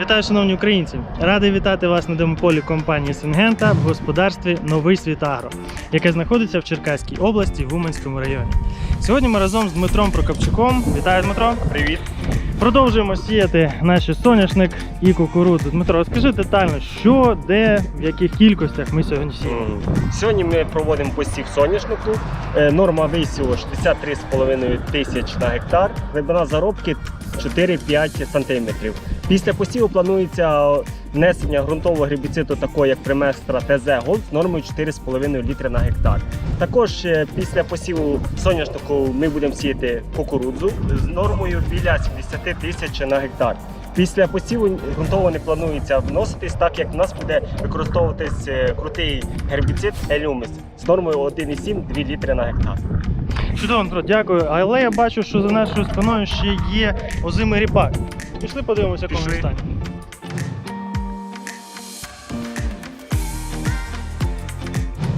Вітаю, шановні українці! Радий вітати вас на демополі компанії Сингента в господарстві Новий Світ Агро, яке знаходиться в Черкаській області в Уманському районі. Сьогодні ми разом з Дмитром Прокопчуком. Вітаю, Дмитро! Привіт. Продовжуємо сіяти наші соняшник і кукурудзу. Дмитро, розкажи детально, що, де, в яких кількостях ми сьогодні сіємо. Сьогодні ми проводимо посів соняшнику. Е, Норма висіву 63,5 тисяч на гектар. Глибина заробки 4-5 сантиметрів. Після посіву планується внесення ґрунтового гербіциду, такого як Приместра ТЗ Голд з нормою 4,5 літри на гектар. Також е, після посіву соняшнику ми будемо сіяти кукурудзу з нормою біля 70 тисяч на гектар. Після посіву ґрунтово не планується вноситись, так як в нас буде використовуватись е, крутий гербіцид Елюміс з нормою 1,7-2 літри на гектар. Чудово, Дмитро, дякую. Але я бачу, що за нашою спиною ще є озимий ріпак. Пішли подивимося, в якому Пішли. стані.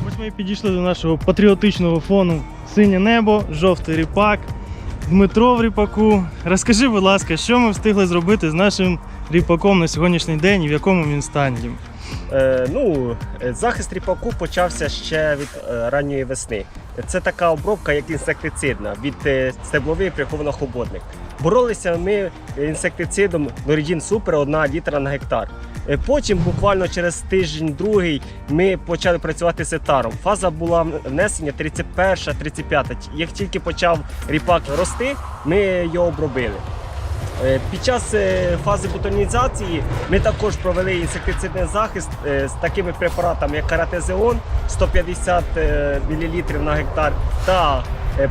Ось ми і підійшли до нашого патріотичного фону синє небо, жовтий ріпак, Дмитро в ріпаку. Розкажи, будь ласка, що ми встигли зробити з нашим ріпаком на сьогоднішній день і в якому він стані? Е, ну, захист ріпаку почався ще від е, ранньої весни. Це така обробка, як інсектицидна від е, стебловий приховано-хоботник. Боролися ми інсектицидом Норідін Супер 1 літра на гектар. Потім, буквально через тиждень-другий, ми почали працювати з етаром. Фаза була внесення 31-35. Як тільки почав ріпак рости, ми його обробили. Е, Під час е, фази бутонізації ми також провели інсектицидний захист е, з такими препаратами, як каратезеон 150 мл на гектар та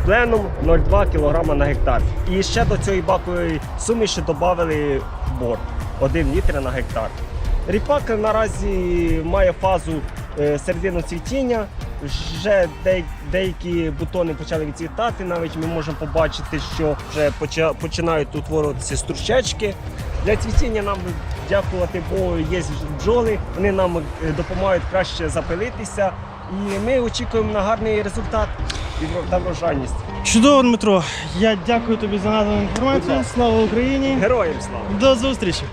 пленум 0,2 кг на гектар. І ще до цієї бакової суміші додали бор 1 літр на гектар. Ріпак наразі має фазу середину цвітіння. Вже деякі, бутони почали відцвітати. Навіть ми можемо побачити, що вже починають утворюватися стручечки. Для цвітіння нам дякувати Богу, є бджоли. Вони нам е, допомагають краще запилитися. І ми очікуємо на гарний результат і та врожайність. Чудово, Дмитро. Я дякую тобі за надану інформацію. Слава Україні! Героям слава! До зустрічі!